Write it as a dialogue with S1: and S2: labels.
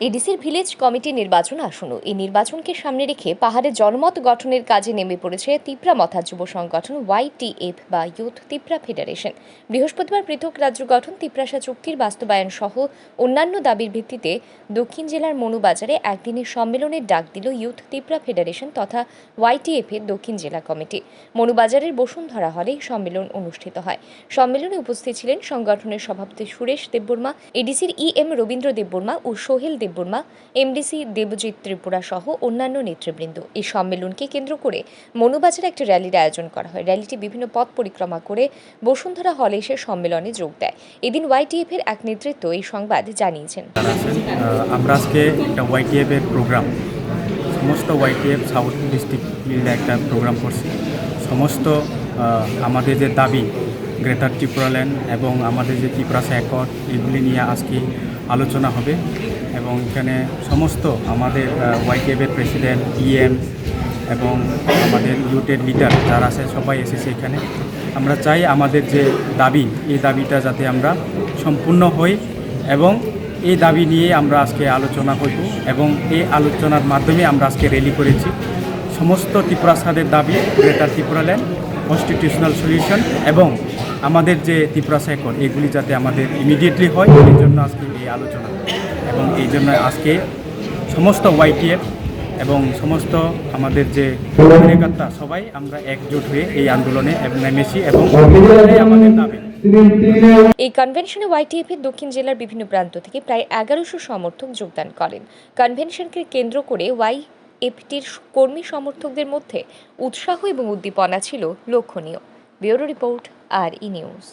S1: এডিসির village committee নির্বাচন আসন্ন। এই নির্বাচনকে সামনে রেখে পাহাড়ে জনমত গঠনের কাজে নেমে পড়েছে তিপ্রা মথা যুব সংগঠন ওয়াইটিএফ বা ইউথ তিপ্রা ফেডারেশন। বৃহস্পতিবার পৃথক রাজ্য গঠন তিপ্রাসা চুক্তির বাস্তবায়ন সহ অন্যান্য দাবির ভিত্তিতে দক্ষিণ জেলার মনুবাজারে একদিনের সম্মেলনের ডাক দিল ইউথ তিপ্রা ফেডারেশন তথা ওয়াইটিএফ এর দক্ষিণ জেলা কমিটি। মনুবাজারের বসুন্ধরা হলে সম্মেলন অনুষ্ঠিত হয়। সম্মেলনে উপস্থিত ছিলেন সংগঠনের সভাপতি সুরেশ দেববর্মা, এডিসির ই এম রবীন্দ্র দেববর্মা ও সোহেল দেববর্মা এমডিসি দেবজিৎ ত্রিপুরা সহ অন্যান্য নেতৃবৃন্দ। এই সম্মেলনকে কেন্দ্র করে মনুবাজারে একটি র্যালির আয়োজন করা হয়। র্যালিটি বিভিন্ন পথ পরিক্রমা করে বসুন্ধরা হলে এসে সম্মেলনে যোগ দেয়। এদিন ওয়াইটিএফ এর এক নেতৃত্ব এই সংবাদ জানিয়েছেন।
S2: আমরা আজকে একটা ওয়াইটিএফ এর প্রোগ্রাম সমস্ত ওয়াইটিএফ সাউথ ডিস্ট্রিক্ট মিলে একটা প্রোগ্রাম করছি। সমস্ত আমাদের যে দাবি গ্রেটার ত্রিপুরাল্যান্ড এবং আমাদের যে ত্রিপুরাসা অ্যাকর্ড এগুলি নিয়ে আজকে আলোচনা হবে। এবং এখানে সমস্ত আমাদের ওয়াইটিএফ এর প্রেসিডেন্ট ইএম এবং আমাদের ইউটের লিডার যারা আছে, সবাই এসেছে এখানে। আমরা চাই আমাদের যে দাবি, এই দাবিটা যাতে আমরা সম্পূর্ণ হই এবং এই দাবি নিয়ে আমরা আজকে আলোচনা করব এবং এই আলোচনার মাধ্যমে আমরা আজকে র্যালি করেছি। সমস্ত ত্রিপুরাসাদের দাবি গ্রেটার ত্রিপুরাল্যান্ড কনস্টিটিউশনাল সলিউশন এবং আমাদের যে ত্রিপুরা সাইকল এগুলি যাতে আমাদের ইমিডিয়েটলি হয়, এই জন্য আজকে এই আলোচনা। এবং এই জন্য আজকে সমস্ত ওয়াইটিএফ এবং সমস্ত আমাদের যে কার্যকর্তা সবাই আমরা একজোট হয়ে এই আন্দোলনে নেমেছি এবং আমাদের দাবি।
S1: এই কনভেনশনে ওয়াইটিএফ এর দক্ষিণ জেলার বিভিন্ন প্রান্ত থেকে প্রায় এগারোশো সমর্থক যোগদান করেন। কনভেনশনকে কেন্দ্র করে ওয়াই এফটির কর্মী সমর্থকদের মধ্যে উৎসাহ এবং উদ্দীপনা ছিল লক্ষণীয়। Bureau report R E news